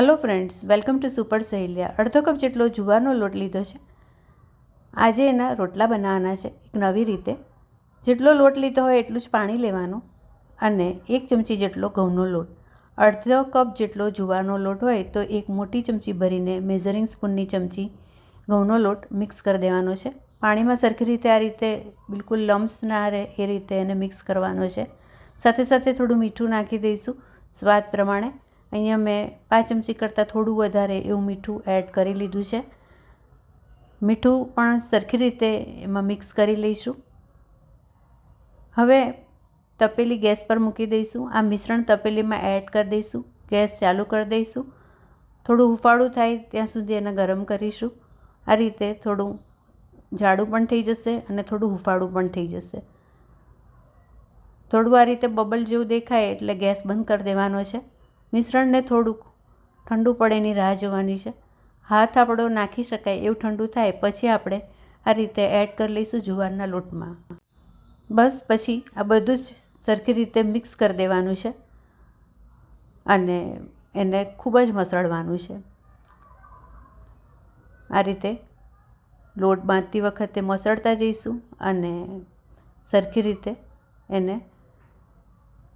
Hello friends welcome to super Saheliya અડધો cup જેટલો જુવારનો લોટ લીધો છે. આજે એના રોટલા બનાવવાના છે, એક નવી રીતે. જેટલો લોટ લીધો હોય એટલું જ પાણી લેવાનું અને એક ચમચી જેટલો ઘઉંનો લોટ. અડધો કપ જેટલો જુવારનો લોટ હોય તો એક મોટી ચમચી ભરીને મેઝરિંગ સ્પૂનની ચમચી ઘઉંનો લોટ મિક્સ કરી દેવાનો છે. પાણીમાં સરખી રીતે આ રીતે બિલકુલ લમ્સ ના રહે એ રીતે એને મિક્સ કરવાનો છે. સાથે સાથે થોડું મીઠું નાખી દઈશું, સ્વાદ પ્રમાણે. અહીંયા મેં પાંચ ચમચી કરતાં થોડું વધારે એવું મીઠું એડ કરી લીધું છે. મીઠું પણ સરખી રીતે એમાં મિક્સ કરી લઈશું. હવે તપેલી ગેસ પર મૂકી દઈશું. આ મિશ્રણ તપેલીમાં એડ કરી દઈશું. ગેસ ચાલુ કરી દઈશું. થોડું હુફાળું થાય ત્યાં સુધી એને ગરમ કરીશું. આ રીતે થોડું જાડું પણ થઈ જશે અને થોડું હુફાળું પણ થઈ જશે. થોડું આ રીતે બબલ જેવું દેખાય એટલે ગેસ બંધ કરી દેવાનો છે. મિશ્રણને થોડુંક ઠંડુ પડે એની રાહ જોવાની છે. હાથ આપણો નાખી શકાય એવું ઠંડુ થાય, પછી આપણે આ રીતે એડ કરી લઈશું જુવારના લોટમાં. બસ પછી આ બધું જ સરખી રીતે મિક્સ કરી દેવાનું છે અને એને ખૂબ જ મસળવાનું છે. આ રીતે લોટ બાંધતી વખતે મસળતા જઈશું અને સરખી રીતે એને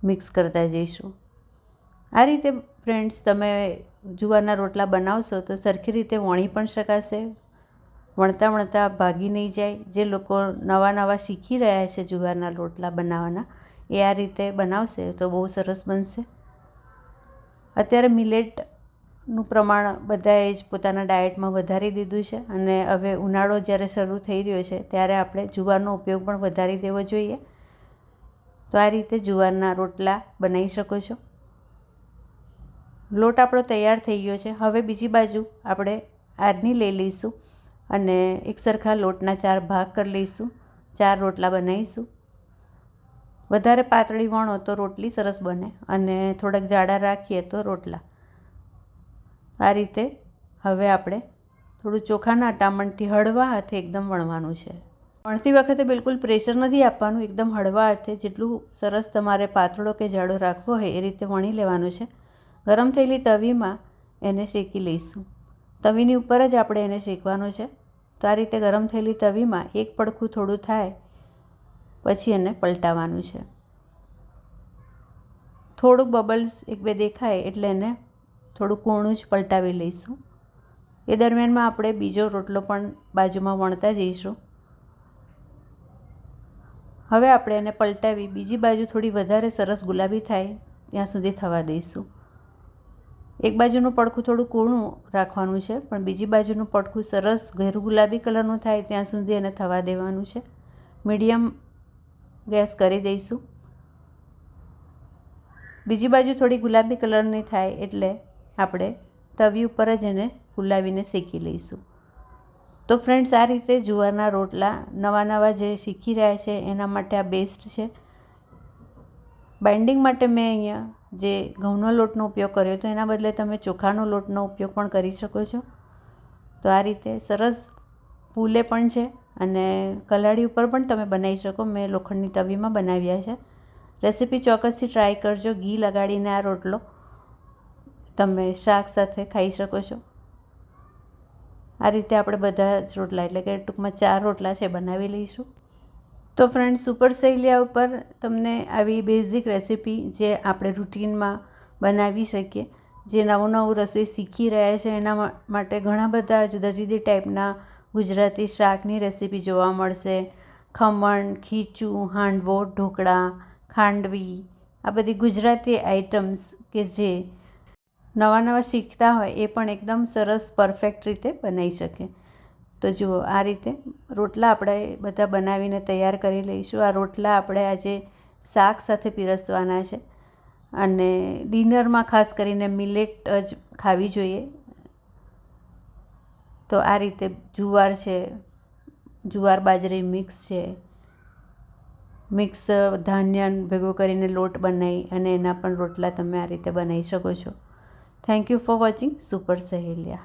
મિક્સ કરતા જઈશું. આ રીતે ફ્રેન્ડ્સ તમે જુવારના રોટલા બનાવશો તો સરખી રીતે વણી પણ શકાશે. વણતા વણતા ભાગી નહીં જાય. જે લોકો નવા નવા શીખી રહ્યા છે જુવારના રોટલા બનાવવાના, એ આ રીતે બનાવશે તો બહુ સરસ બનશે. અત્યારે મિલેટનું પ્રમાણ બધાએ જ પોતાના ડાયટમાં વધારી દીધું છે અને હવે ઉનાળો જ્યારે શરૂ થઈ રહ્યો છે ત્યારે આપણે જુવારનો ઉપયોગ પણ વધારી દેવો જોઈએ. તો આ રીતે જુવારના રોટલા બનાવી શકો છો. લોટ આપણો તૈયાર થઈ ગયો છે. હવે બીજી બાજુ આપણે આરની લઈ લઈશું અને એક સરખા લોટના ચાર ભાગ કરી લઈશું. ચાર રોટલા બનાવીશું. વધારે પાતળી વણો તો રોટલી સરસ બને અને થોડાક જાડા રાખીએ તો રોટલા. આ રીતે હવે આપણે થોડું ચોખાના અટામણથી હળવા હાથે એકદમ વણવાનું છે. વણતી વખતે બિલકુલ પ્રેશર નથી આપવાનું, એકદમ હળવા હાથે જેટલું સરસ તમારે પાતળો કે જાડો રાખવો હોય એ રીતે વણી લેવાનું છે. ગરમ થયેલી તવીમાં એને શેકી લઈશું. તવીની ઉપર જ આપણે એને શેકવાનો છે. તો આ રીતે ગરમ થયેલી તવીમાં એક પડખું થોડું થાય, પછી એને પલટાવવાનું છે. થોડુંક બબલ્સ એક બે દેખાય એટલે એને થોડું કૂણું જ પલટાવી લઈશું. એ દરમિયાનમાં આપણે બીજો રોટલો પણ બાજુમાં વણતા જઈશું. હવે આપણે એને પલટાવી બીજી બાજુ થોડી વધારે સરસ ગુલાબી થાય ત્યાં સુધી થવા દઈશું. એક બાજુનું પડખું થોડું કૂણું રાખવાનું છે, પણ બીજી બાજુનું પડખું સરસ ઘેરું ગુલાબી કલરનું થાય ત્યાં સુધી એને થવા દેવાનું છે. મીડિયમ ગેસ કરી દઈશું. બીજી બાજુ થોડી ગુલાબી કલરની થાય એટલે આપણે તવી ઉપર જ એને ફુલાવીને શેકી લઈશું. તો ફ્રેન્ડ્સ, આ રીતે જુવારના રોટલા નવા નવા જે શીખી રહ્યા છે, એના માટે આ બેસ્ટ છે. બાઇન્ડિંગ માટે મેં અહીંયા જે ઘઉંનો લોટનો ઉપયોગ કર્યો તો એના બદલે તમે ચોખાનો લોટનો ઉપયોગ પણ કરી શકો છો. તો આ રીતે સરસ ફૂલે પણ છે અને કલાડી ઉપર પણ તમે બનાવી શકો. મેં લોખંડની તવીમાં બનાવ્યા છે. રેસીપી ચોક્કસથી ટ્રાય કરજો, ઘી લગાડીને આ રોટલો તમે શાક સાથે ખાઈ શકો છો. આ રીતે આપણે બધા જ રોટલા એટલે કે ટૂંકમાં ચાર રોટલા છે બનાવી લઈશું. તો ફ્રેન્ડ સુપર સહેલિયા ઉપર તમને આવી બેઝિક રેસીપી જે આપણે રૂટીનમાં બનાવી શકીએ, જે નવું નવું રસોઈ શીખી રહ્યા છે, એના માટે ઘણા બધા જુદા જુદી ટાઈપના ગુજરાતી શાકની રેસીપી જોવા મળશે. ખમણ, ખીચું, હાંડવો, ઢોકળા, ખાંડવી, આ બધી ગુજરાતી આઇટમ્સ કે જે નવા નવા શીખતા હોય એ પણ એકદમ સરસ પરફેક્ટ રીતે બનાવી શકે. તો જુઓ, આ રીતે રોટલા આપણે બધા બનાવીને તૈયાર કરી લઈશું. આ રોટલા આપણે આજે શાક સાથે પીરસવાના છે અને ડિનરમાં ખાસ કરીને મિલેટ જ ખાવી જોઈએ. તો આ રીતે જુવાર છે, જુવાર બાજરી મિક્સ છે. મિક્સ ધાન્ય ભેગો કરીને લોટ બનાવી અને એના પણ રોટલા તમે આ રીતે બનાવી શકો છો. Thank you for watching super Saheliya.